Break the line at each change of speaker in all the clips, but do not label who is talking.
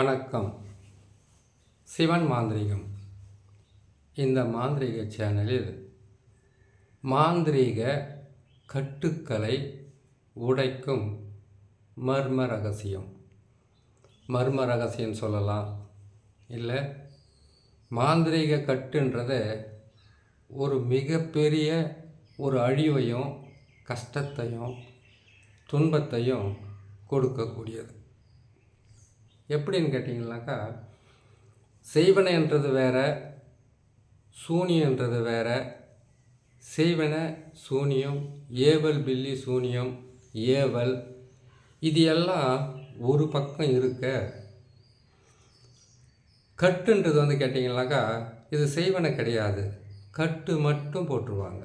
வணக்கம். சிவன் மாந்திரீகம். இந்த மாந்திரிக சேனலில் மாந்திரீக கட்டுக்களை உடைக்கும் மர்ம ரகசியம். மர்ம ரகசியம் சொல்லலாம். இல்லை மாந்திரீக கட்டுன்றத ஒரு மிகப்பெரிய ஒரு அழிவையும் கஷ்டத்தையும் துன்பத்தையும் கொடுக்கக்கூடியது. எப்படின்னு கேட்டிங்கனாக்கா செய்வனைன்றது வேற சூனியன்றது வேற செய்வன சூனியம் ஏவல் பில்லி சூனியம் ஏவல் இது எல்லாம் ஒரு பக்கம் இருக்க கட்டுன்றது வந்து கேட்டிங்கனாக்கா இது செய்வன கிடையாது. கட்டு மட்டும் போட்டுருவாங்க.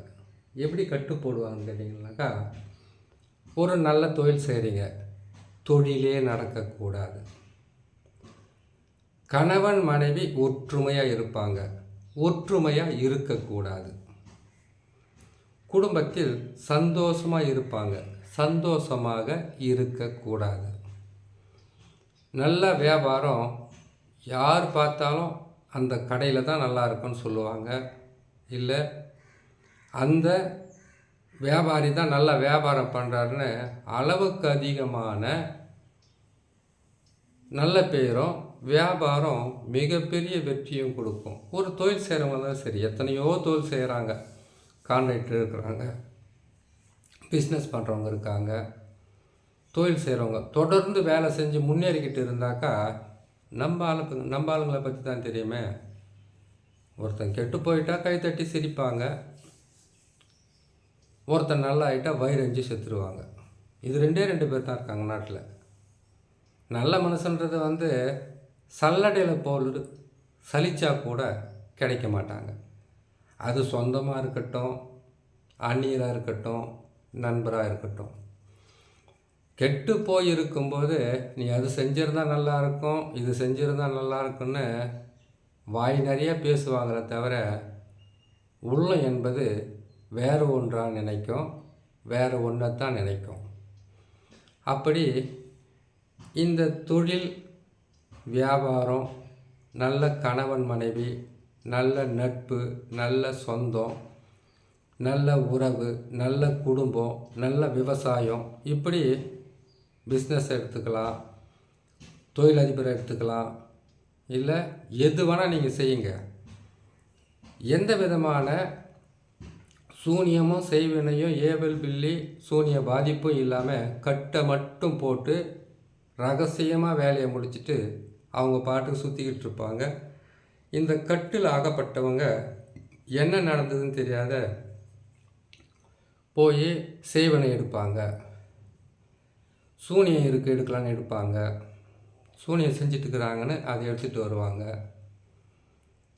எப்படி கட்டு போடுவாங்கன்னு கேட்டிங்கனாக்கா ஒரு நல்ல தொழில் செய்கிறீங்க தொழிலே நடக்கக்கூடாது. கணவன் மனைவி ஒற்றுமையாக இருப்பாங்க. ஒற்றுமையாக இருக்கக்கூடாது. குடும்பத்தில் சந்தோஷமாக இருப்பாங்க. சந்தோஷமாக இருக்கக்கூடாது. நல்ல வியாபாரம் யார் பார்த்தாலும் அந்த கடையில் தான் நல்லா இருக்குன்னு சொல்லுவாங்க. இல்லை அந்த வியாபாரி தான் நல்லா வியாபாரம் பண்ணுறாருன்னு அளவுக்கு அதிகமான நல்ல பேரும் வியாபாரம் மிகப்பெரிய வெற்றியும் கொடுக்கும். ஒரு தொழில் செய்கிறவங்க தான் சரி. எத்தனையோ தொழில் செய்கிறாங்க கான்ட்ராக்டர் இருக்கிறாங்க. பிஸ்னஸ் பண்ணுறவங்க இருக்காங்க. தொழில் செய்கிறவங்க தொடர்ந்து வேலை செஞ்சு முன்னேறிக்கிட்டு இருந்தாக்கா நம்ம ஆளுக்கு நம்ம ஆளுங்களை பற்றி தான் தெரியுமே. ஒருத்தன் கெட்டு போயிட்டா கை தட்டி சிரிப்பாங்க. ஒருத்தன் நல்லா ஆகிட்டா வயிறஞ்சு செத்துருவாங்க. இது ரெண்டே ரெண்டு பேர் தான் இருக்காங்க நாட்டில். நல்ல மனுஷன்றது வந்து சல்லடையில் போல் சலிச்சா கூட கிடைக்க மாட்டாங்க. அது சொந்தமாக இருக்கட்டும் அந்நியராக இருக்கட்டும் நண்பராக இருக்கட்டும். கெட்டு போய் இருக்கும்போது நீ அது செஞ்சிருந்தா நல்லா இருக்கும் இது செஞ்சிருந்தா நல்லாயிருக்குன்னு வாய் நிறைய பேசுவாங்களே தவிர உள்ளம் என்பது வேறு ஒன்றாக நினைக்கும் வேறு ஒன்றைத்தான் நினைக்கும். அப்படி இந்த தொழில் வியாபாரம் நல்ல கணவன் மனைவி நல்ல நட்பு நல்ல சொந்தம் நல்ல உறவு நல்ல குடும்பம் நல்ல விவசாயம். இப்படி பிஸ்னஸ் எடுத்துக்கலாம் தொழிலதிபரை எடுத்துக்கலாம். இல்லை எது வேணால் நீங்கள் செய்யுங்க. எந்த விதமான சூனியமும் செய்வினையும் ஏவல் பில்லி சூனிய பாதிப்பும் இல்லாமல் கட்டை மட்டும் போட்டு ரகசியமாக வேலையை முடிச்சுட்டு அவங்க பாட்டுக்கு சுற்றிக்கிட்டு இருப்பாங்க. இந்த கட்டில் ஆகப்பட்டவங்க என்ன நடந்ததுன்னு தெரியாத போய் சேவனை எடுப்பாங்க. சூனியம் இருக்கு எடுக்கலான்னு எடுப்பாங்க. சூனியம் செஞ்சிட்ருக்குறாங்கன்னு அதை எடுத்துகிட்டு வருவாங்க.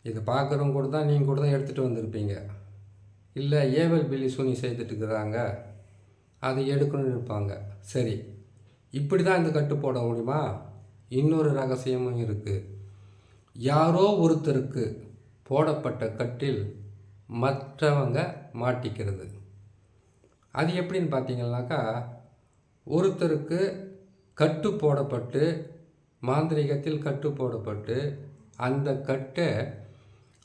இதை பார்க்குறவங்க கூட தான் நீங்கள் கூட தான் எடுத்துகிட்டு வந்திருப்பீங்க. இல்லை ஏவல் பில்லி சூனியம் செய்துட்டுருக்குறாங்க அதை எடுக்கணும்னு இருப்பாங்க சரி இப்படி தான் இந்த கட்டு போட முடியுமா? இன்னொரு ரகசியமும் இருக்குது யாரோ ஒருத்தருக்கு போடப்பட்ட கட்டில் மற்றவங்க மாட்டிக்கிறது. அது எப்படின்னு பார்த்தீங்கன்னாக்கா ஒருத்தருக்கு கட்டு போடப்பட்டு மாந்திரிகத்தில் கட்டு போடப்பட்டு அந்த கட்டை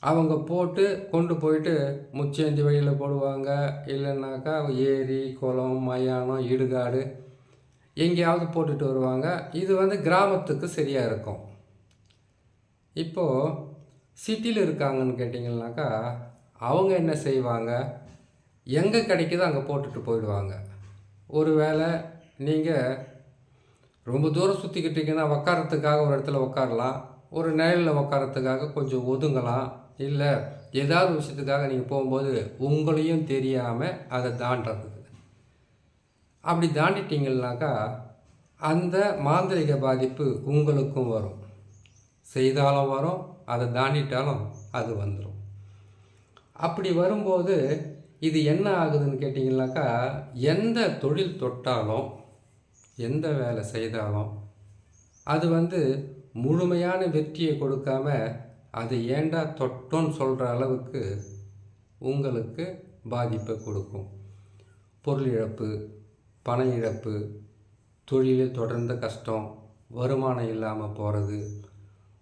அவங்க போட்டு கொண்டு போயிட்டு முச்சேந்தி வழியில் போடுவாங்க. இல்லைன்னாக்கா ஏரி குளம் மயானம் இடுகாடு எங்கேயாவது போட்டுட்டு வருவாங்க. இது வந்து கிராமத்துக்கு சரியாக இருக்கும். இப்போது சிட்டியில் இருக்காங்கன்னு கேட்டிங்கனாக்கா அவங்க என்ன செய்வாங்க? எங்கே கிடைக்குதோ அங்கே போட்டுட்டு போயிடுவாங்க. ஒரு வேளை நீங்கள் ரொம்ப தூரம் சுற்றிக்கிட்டீங்கன்னா உக்காரத்துக்காக ஒரு இடத்துல உக்காரலாம். ஒரு நிழலில் உக்காரத்துக்காக கொஞ்சம் ஒதுங்கலாம். இல்லை ஏதாவது விஷயத்துக்காக நீங்கள் போகும்போது உங்களையும் தெரியாமல் அதை தாண்டது அப்படி தாண்டிட்டிங்கன்னாக்கா அந்த மாந்திரிக பாதிப்பு உங்களுக்கும் வரும். செய்தாலும் வரும் அதை தாண்டிட்டாலும் அது வந்துடும் அப்படி வரும்போது இது என்ன ஆகுதுன்னு கேட்டிங்கனாக்கா எந்த தொழில் தொட்டாலும் எந்த வேலை செய்தாலும் அது வந்து முழுமையான வெற்றியை கொடுக்காம அது ஏண்டா தொட்டோன்னு சொல்கிற அளவுக்கு உங்களுக்கு பாதிப்பை கொடுக்கும். பொருள் இழப்பு பண இழப்பு தொழிலில் தொடர்ந்த கஷ்டம் வருமானம் இல்லாமல் போகிறது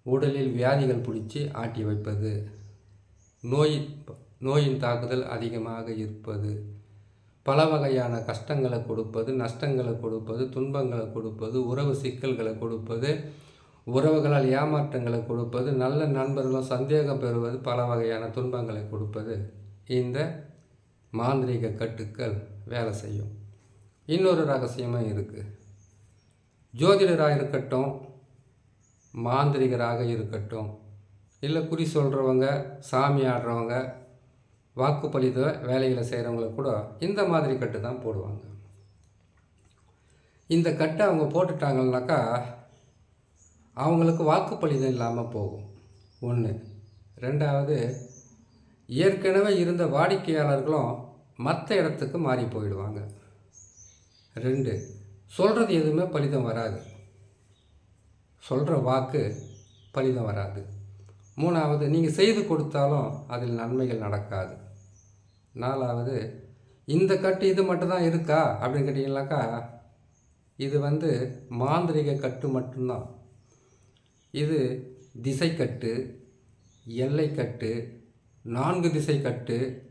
உடலில் வியாதிகள் பிடிச்சி ஆட்டி வைப்பது நோய் நோயின் தாக்குதல் அதிகமாக இருப்பது பல வகையான கஷ்டங்களை கொடுப்பது நஷ்டங்களை கொடுப்பது துன்பங்களை கொடுப்பது உறவு சிக்கல்களை கொடுப்பது உறவுகளால் ஏமாற்றங்களை கொடுப்பது நல்ல நண்பர்களும் சந்தேகம் பெறுவது பல வகையான துன்பங்களை கொடுப்பது. இந்த மாந்திரீக கட்டுக்கள் வேலை செய்யும். இன்னொரு ரகசியமும் இருக்குது ஜோதிடராக இருக்கட்டும் மாந்திரிகராக இருக்கட்டும் இல்லை குறி சொல்கிறவங்க சாமி ஆடுறவங்க வாக்குப்பளித வேலைகளை செய்கிறவங்கள கூட இந்த மாதிரி கட்டு தான் போடுவாங்க. இந்த கட்டை அவங்க போட்டுட்டாங்கன்னாக்கா அவங்களுக்கு வாக்குப்பளிதம் இல்லாமல் போகும். ஒன்று ரெண்டாவது ஏற்கனவே இருந்த வாடிக்கையாளர்களும் மற்ற இடத்துக்கு மாறி போயிடுவாங்க. ரெண்டு சொல்கிறது எதுவுமே பலிதம் வராது. சொல்கிற வாக்கு பலிதம் வராது. மூணாவது நீங்கள் செய்து கொடுத்தாலும் அதில் நன்மைகள் நடக்காது. நாலாவது இந்த கட்டு இது மட்டும்தான் இருக்கா? அப்படின்னு கேட்டிங்கனாக்கா இது வந்து மாந்திரிக கட்டு மட்டும்தான். இது திசைக்கட்டு எல்லைக்கட்டு நான்கு திசைக்கட்டு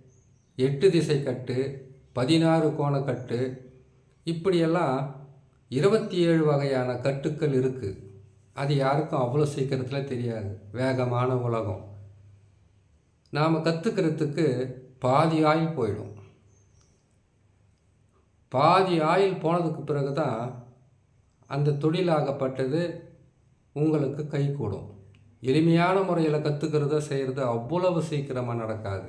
எட்டு திசை கட்டு பதினாறு கோணக்கட்டு இப்படியெல்லாம் இருபத்தி ஏழு வகையான கட்டுக்கள் இருக்குது அது யாருக்கும் அவ்வளோ சீக்கிரத்தில் தெரியாது. வேகமான உலகம். நாம் கற்றுக்கிறதுக்கு பாதி ஆயில் போயிடும். பாதி ஆயில் போனதுக்கு பிறகு தான் அந்த தொழிலாகப்பட்டது உங்களுக்கு கை கூடும் எளிமையான முறையில் கற்றுக்கிறத செய்கிறது அவ்வளவு சீக்கிரமாக நடக்காது.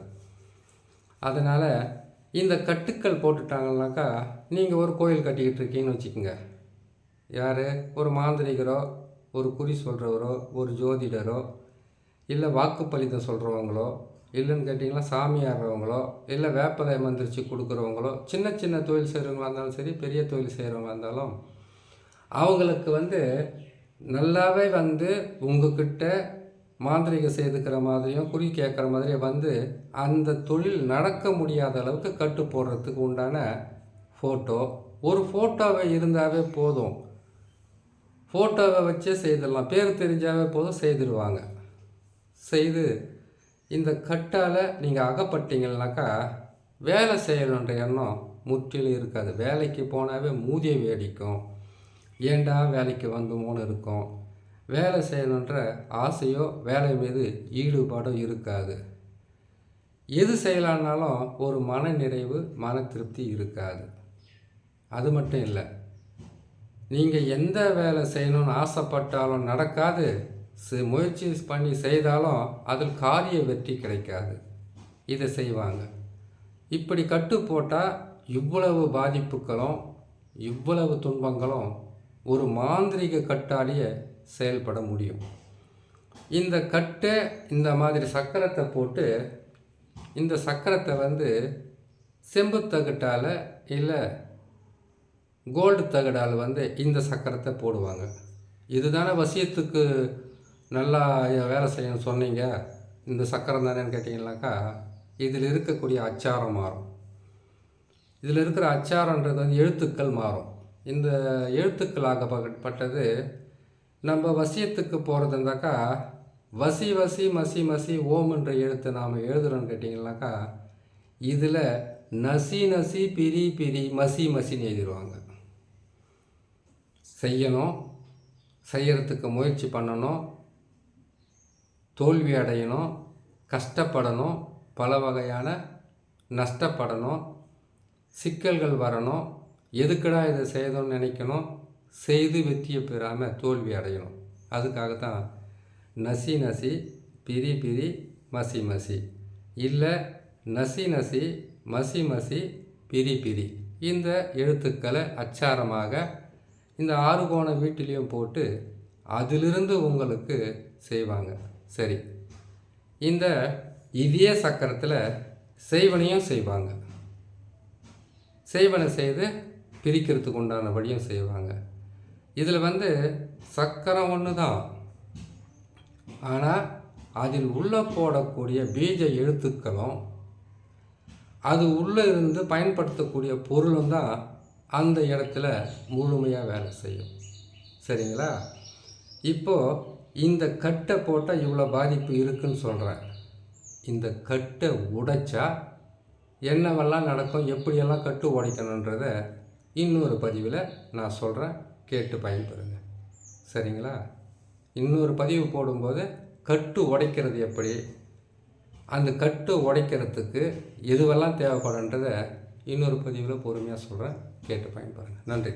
அதனால் இந்த கட்டுக்கள் போட்டுட்டாங்கனாக்கா நீங்கள் ஒரு கோயில் கட்டிக்கிட்டு இருக்கீங்கன்னு வச்சுக்கோங்க. யார்? ஒரு மாந்திரிகரோ ஒரு குறி சொல்கிறவரோ ஒரு ஜோதிடரோ இல்லை வாக்குப்பளிதம் சொல்கிறவங்களோ இல்லைன்னு கேட்டிங்கன்னா சாமி ஆடுறவங்களோ இல்லை வேப்பதை மந்திரிச்சு கொடுக்குறவங்களோ சின்ன சின்ன தொழில் செய்கிறவங்களா இருந்தாலும் சரி பெரிய தொழில் செய்கிறவங்களா இருந்தாலும் அவங்களுக்கு வந்து நல்லாவே வந்து உங்ககிட்ட மாந்திரிக செய்துக்கிற மாதிரியும் குறி கேட்குற மாதிரியும் வந்து அந்த தொழில் நடக்க முடியாத அளவுக்கு கட்டு போடுறதுக்கு உண்டான ஃபோட்டோ ஒரு ஃபோட்டோவை இருந்தாவே போதும். ஃபோட்டோவை வச்சே செய்திடலாம். பேர் தெரிஞ்சாவே போதும் செய்திடுவாங்க. செய்து இந்த கட்டால் நீங்கள் அகப்பட்டீங்கன்னாக்கா வேலை செய்யணுன்ற எண்ணம் முற்றிலும் இருக்காது. வேலைக்கு போனாவே மூதிய வேடிக்கும் ஏண்டா வேலைக்கு வந்தோமோன்னு இருக்கும். வேலை செய்யணுன்ற ஆசையோ வேலை மீது ஈடுபாடோ இருக்காது. எது செய்யலான்னாலும் ஒரு மன நிறைவு மன திருப்தி இருக்காது. அது மட்டும் இல்லை நீங்கள் எந்த வேலை செய்யணும்னு ஆசைப்பட்டாலும் நடக்காது. சி- முயற்சி பண்ணி செய்தாலும் அதில் காரிய வெற்றி கிடைக்காது. இதை செய்வாங்க. இப்படி கட்டு போட்டால் இவ்வளவு பாதிப்புகளும் இவ்வளவு துன்பங்களும் ஒரு மாந்திரீக கட்டாலேயே செயல்பட முடியும். இந்த கட்டை இந்த மாதிரி சக்கரத்தை போட்டு இந்த சக்கரத்தை வந்து செம்பு தகட்டால் இல்லை கோல்டு தகடால் வந்து இந்த சக்கரத்தை போடுவாங்க. இதுதானே வசியத்துக்கு நல்லா வேலை செய்யணும்னு சொன்னீங்க. இந்த சக்கரம் தானேன்னு கேட்டிங்கனாக்கா இதில் இருக்கக்கூடிய அச்சாரம் மாறும். இதில் இருக்கிற அச்சாரன்றது வந்து எழுத்துக்கள் மாறும். இந்த எழுத்துக்களாகப்பட்டது நம்ம வசியத்துக்கு போகிறது இருந்தாக்கா வசி வசி மசி மசி ஓம் என்ற எழுத்தை நாம் எழுதுகிறோன்னு கேட்டிங்கனாக்கா இதில் நசி நசி பிரி பிரி மசி மசின்னு எழுதிடுவாங்க செய்யணும் செய்கிறதுக்கு முயற்சி பண்ணணும் தோல்வி அடையணும் கஷ்டப்படணும் பல வகையான நஷ்டப்படணும் சிக்கல்கள் வரணும் எதுக்குடா இதை செய்யணும்னு நினைக்கணும் செய்து வெற்றியை பெறாமல் தோல்வி அடையணும். அதுக்காக தான் நசி நசி பிரி பிரி மசி மசி. இல்லை நசி நசி மசி மசி பிரி பிரி. இந்த எழுத்துக்களை அச்சாரமாக இந்த ஆறு கோண வீட்டிலையும் போட்டு அதிலிருந்து உங்களுக்கு செய்வாங்க. சரி. இந்த இதே சக்கரத்தில் செய்வனையும் செய்வாங்க. செய்வனை செய்து பிரிக்கிறதுக்கு உண்டான வழியும் செய்வாங்க. இதில் வந்து சக்கரம் ஒன்று தான். ஆனால் அதில் உள்ளே போடக்கூடிய பீஜ எழுத்துக்களும் அது உள்ளே இருந்து பயன்படுத்தக்கூடிய பொருளும் தான் அந்த இடத்துல முழுமையாக வேலை செய்யும். சரிங்களா? இப்போது இந்த கட்டை போட்டால் இவ்வளோ பாதிப்பு இருக்குன்னு சொல்கிறேன். இந்த கட்டை உடைச்சா என்னவெல்லாம் நடக்கும் எப்படியெல்லாம் கட்டு உடைக்கணுன்றத இன்னொரு பதிவில் நான் சொல்கிறேன். கேட்டு பயன்பெறுங்க. சரிங்களா? இன்னொரு பதிவு போடும்போது கட்டு உடைக்கிறது எப்படி? அந்த கட்டு உடைக்கிறதுக்கு எதுவெல்லாம் தேவைப்படுன்றதை இன்னொரு பதிவில் பொறுமையாக சொல்கிறேன் கேட்டு பயன்பெறுங்க. நன்றி.